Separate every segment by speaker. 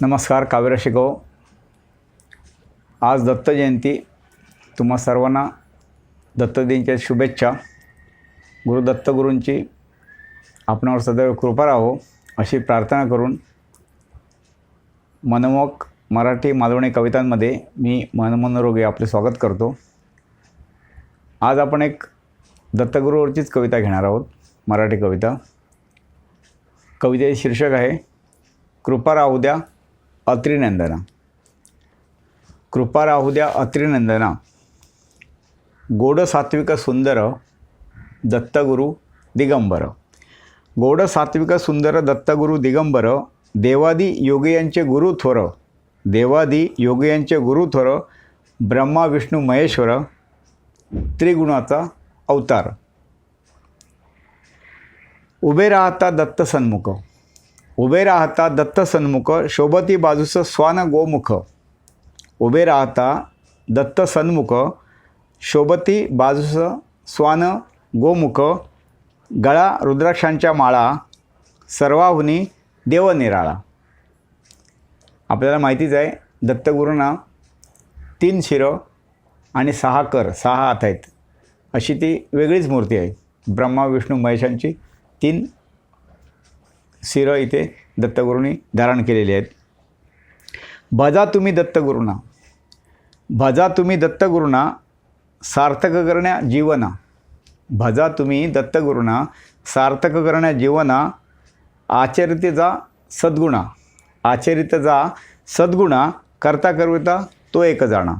Speaker 1: नमस्कार काव्य शिकव. आज दत्त जयंती. तुम्हा सर्वांना दत्तदिनच्या शुभेच्छा. गुरु दत्तगुरूंची आपणावर सदैव कृपा राहो अशी प्रार्थना करून मनमोहक मराठी मालवणी कवितांमध्ये मी मनमनोरोगी आपले स्वागत करतो. आज आपण एक दत्तगुरूवरचीच कविता घेणार आहोत मराठी कविता. कवितेचे शीर्षक आहे कृपा राहू द्या अत्रिनंदना. कृपा राहू द्या अत्रिनंदना. गोड सात्विक सुंदर दत्तगुरु दिगंबर. गोड सात्विक सुंदर दत्तगुरु दिगंबर देवादी योगियांचे गुरु थोर. देवादी योगियांचे गुरु थोर ब्रह्मा विष्णू महेश्वर त्रिगुणाचा अवतार. उभे राहता दत्त सन्मुख. उभे राहता दत्त सन्मुख शोभती बाजूचं स्वान गोमुख. उभे राहता दत्त सन्मुख शोभती बाजूचं स्वान गोमुख. गळा रुद्राक्षांच्या माळा सर्वाहुनी देवनिराळा. आपल्याला माहितीच आहे दत्तगुरूंना तीन शिरं आणि सहा कर सहा हात आहेत. अशी ती वेगळीच मूर्ती आहे. ब्रह्मा विष्णू महेशांची तीन शिरं इथे दत्तगुरूंनी धारण केलेली आहेत. भजा तुम्ही दत्तगुरूंना. भजा तुम्ही दत्तगुरूंना सार्थक करण्या जीवना. भजा तुम्ही दत्तगुरूंना सार्थक करण्या जीवना. आचरित जा सद्गुणा. आचरित जा सद्गुणा करता करविता तो एक जाणा.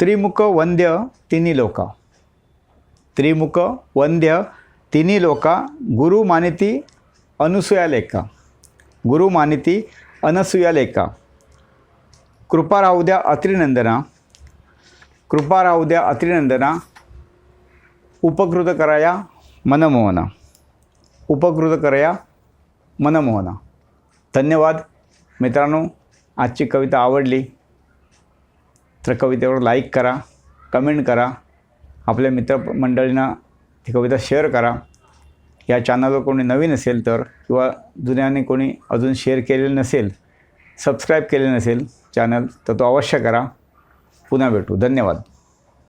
Speaker 1: त्रिमुख वंद्य तिन्ही लोका. त्रिमुख वंद्य तिन्ही लोका गुरु मानिती अनुसूया लेखा. गुरु मानिती अनसूया लेखा. कृपा राहू द्या अत्रिनंदना. कृपा राहू द्या अत्रिनंदना. उपकृत कराया मनमोहना. उपकृत करया मनमोहना. धन्यवाद. मित्रांनो आजची कविता आवडली तर कवितेवर लाईक करा कमेंट करा. आपल्या मित्रमंडळींना ही कविता शेअर करा. या चॅनलवर कोणी नवीन असेल तर किंवा जुन्याने कोणी अजून शेअर केलेले नसेल सबस्क्राईब केले नसेल चॅनल तर तो अवश्य करा. पुन्हा भेटू. धन्यवाद.